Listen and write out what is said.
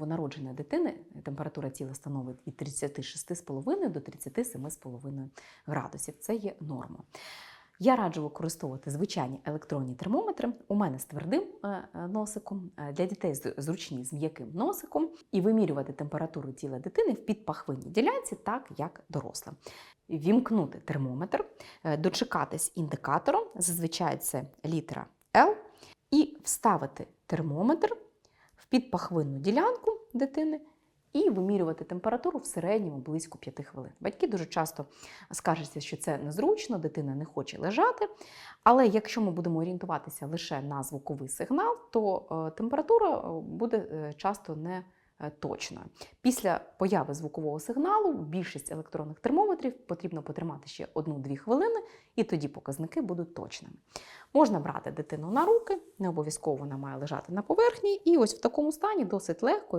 новонародженої дитини температура тіла становить від 36,5 до 37,5 градусів. Це є норма. Я раджу використовувати звичайні електронні термометри. У мене з твердим е, е, носиком, е, для дітей зручні з м'яким носиком, і вимірювати температуру тіла дитини в підпахвинній ділянці, так як дорослим. Вімкнути термометр, дочекатись індикатором, зазвичай це літера L, і вставити термометр в підпахвинну ділянку дитини і вимірювати температуру в середньому близько 5 хвилин. Батьки дуже часто скаржаться, що це незручно, дитина не хоче лежати. Але якщо ми будемо орієнтуватися лише на звуковий сигнал, то е, температура е, буде е, часто не точною. Після появи звукового сигналу більшість електронних термометрів потрібно потримати ще 1-2 хвилини, і тоді показники будуть точними. Можна брати дитину на руки, не обов'язково вона має лежати на поверхні, і ось в такому стані досить легко